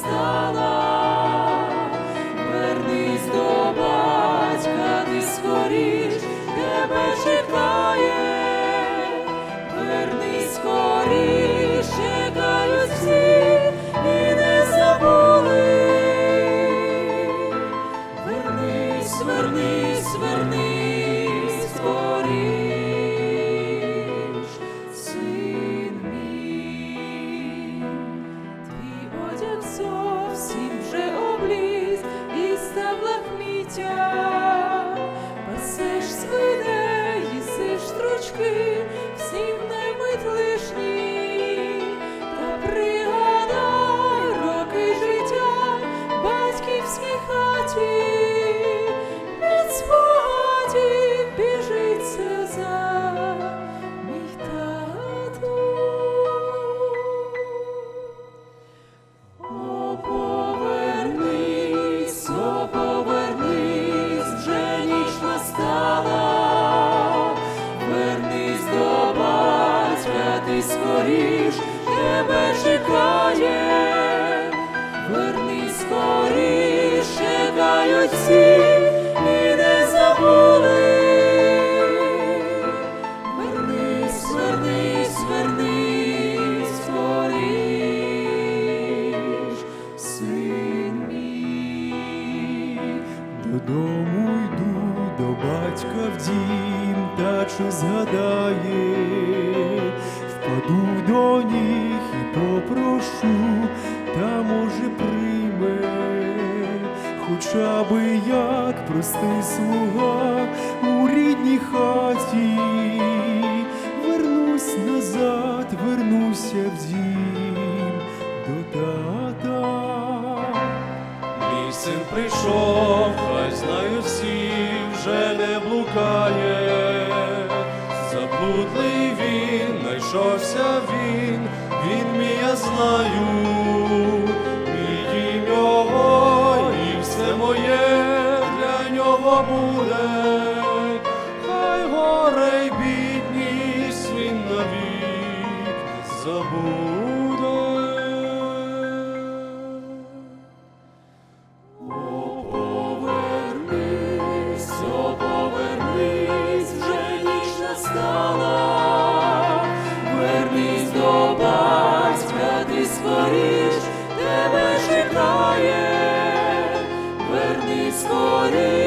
стала, вернись до батька ти скоріш. Зовсім вже обліз і став лахміття. Ти скоріш тебе чекає, вернись скоріш, чекають всі і не забули. Вернись, вернись, вернись, скоріш, син мій. Додому йду до батька в дім, та чи згадає, впаду до ніг і попрошу, та може прийме, хоча би як простий слуга у рідній хаті, вернусь назад, вернуся в дім до тата. Мій син прийшов, хай знають всі, вже не блукає. Заблудлий він, знайшовся він, він мій, я знаю, мій його, і все моє для нього буде. Хай горе й бідність він навік забуде. О, повернись, о, повернись, вже ніч настала, рає, верни скорі.